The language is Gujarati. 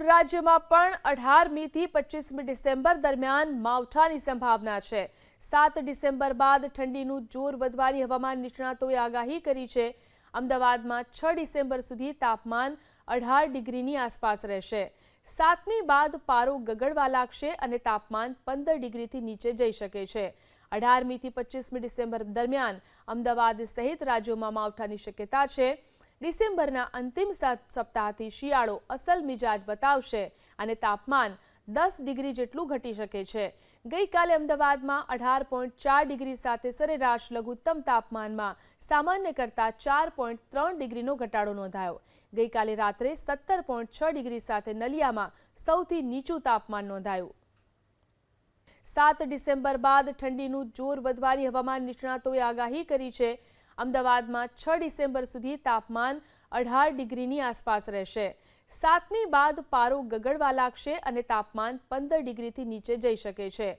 રાજ્યમાં પણ અઢારમીથી પચીસમી ડિસેમ્બર દરમિયાન માવઠાની સંભાવના છે. સાત ડિસેમ્બર બાદ ઠંડીનું જોર વધવાની હવામાન નિષ્ણાતોએ આગાહી કરી છે. અમદાવાદમાં છ ડિસેમ્બર સુધી તાપમાન અઢાર ડિગ્રીની આસપાસ રહેશે. સાતમી બાદ પારો ગગડવા લાગશે અને તાપમાન પંદર ડિગ્રીથી નીચે જઈ શકે છે. અઢારમીથી પચીસમી ડિસેમ્બર દરમિયાન અમદાવાદ સહિત રાજ્યોમાં માવઠાની શક્યતા છે. ડિસેમ્બરના અંતિમ સપ્તાહથી શિયાળો અસલ મિજાજ બતાવશે અને તાપમાન દસ ડિગ્રી જેટલું ઘટી શકે છે. ગઈકાલે અમદાવાદમાં અઢાર પોઈન્ટ ચાર ડિગ્રી સાથે સરેરાશ લઘુત્તમ તાપમાનમાં સામાન્ય કરતાં ચાર પોઈન્ટ ત્રણ ડિગ્રીનો ઘટાડો નોંધાયો. ગઈકાલે રાત્રે સત્તર પોઈન્ટ છ ડિગ્રી સાથે નલિયામાં સૌથી નીચું તાપમાન નોંધાયું. સાત ડિસેમ્બર બાદ ઠંડીનું જોર વધવાની હવામાન નિષ્ણાતોએ આગાહી કરી છે અમદાવાદમાં છ ડિસેમ્બર સુધી તાપમાન અઢાર ડિગ્રીની આસપાસ રહેશે. સાતમી બાદ પારો ગગડવા લાગશે અને તાપમાન પંદર ડિગ્રીથી નીચે જઈ શકે છે.